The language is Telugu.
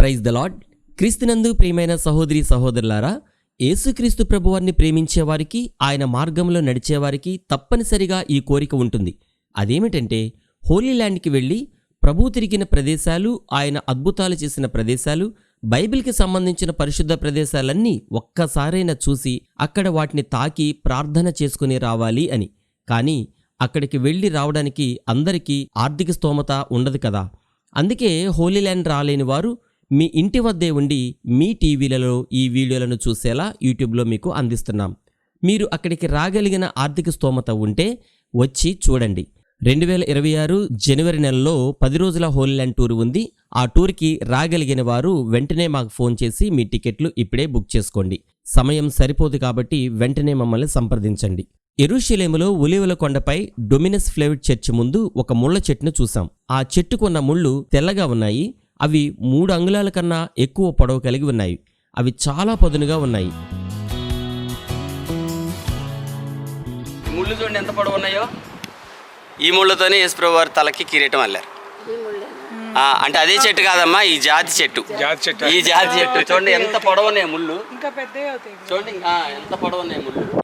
ప్రైజ్ ద లాడ్ క్రీస్తునందు ప్రియమైన సహోదరి సహోదరులారా యేసుక్రీస్తు ప్రభువారిని ప్రేమించేవారికి ఆయన మార్గంలో నడిచేవారికి తప్పనిసరిగా ఈ కోరిక ఉంటుంది. అదేమిటంటే హోలీ ల్యాండ్కి వెళ్ళి ప్రభు తిరిగిన ప్రదేశాలు ఆయన అద్భుతాలు చేసిన ప్రదేశాలు బైబిల్కి సంబంధించిన పరిశుద్ధ ప్రదేశాలన్నీ ఒక్కసారైనా చూసి అక్కడ వాటిని తాకి ప్రార్థన చేసుకుని రావాలి అని. కానీ అక్కడికి వెళ్ళి రావడానికి అందరికీ ఆర్థిక స్తోమత ఉండదు కదా. అందుకే హోలీ ల్యాండ్ రాలేని వారు మీ ఇంటి వద్దే ఉండి మీ టీవీలలో ఈ వీడియోలను చూసేలా యూట్యూబ్లో మీకు అందిస్తున్నాం. మీరు అక్కడికి రాగలిగిన ఆర్థిక స్తోమత ఉంటే వచ్చి చూడండి. రెండు వేల ఇరవై ఆరు జనవరి నెలలో పది రోజుల హోలీ ల్యాండ్ టూర్ ఉంది. ఆ టూర్కి రాగలిగిన వారు వెంటనే మాకు ఫోన్ చేసి మీ టికెట్లు ఇప్పుడే బుక్ చేసుకోండి. సమయం సరిపోదు కాబట్టి వెంటనే మమ్మల్ని సంప్రదించండి. ఎరుషలేములో ఉలివల కొండపై డొమినస్ ఫ్లేవిడ్ చర్చి ముందు ఒక ముళ్ళ చెట్టును చూసాం ఆ చెట్టుకున్న ముళ్ళు తెల్లగా ఉన్నాయి. అవి మూడు అంగుళాల కన్నా ఎక్కువ పొడవు కలిగి ఉన్నాయి. అవి చాలా పదునుగా ఉన్నాయి. ముళ్ళు చూడండి ఎంత పొడవు ఉన్నాయో. ఈ ముళ్ళతోనే యేసుప్రభు వారి తలకి కిరీటం అల్లారు. ఆ, అంటే అదే చెట్టు కాదమ్మా ఈ జాతి చెట్టు. జాతి చెట్టు. ఈ జాతి చెట్టు. చూడండి ఎంత పొడవు ఉన్నాయి ముళ్ళు. ఇంకా పెద్దవి అవుతాయి. చూడండి ఆ, ఎంత పొడవు ఉన్నాయి ముళ్ళు.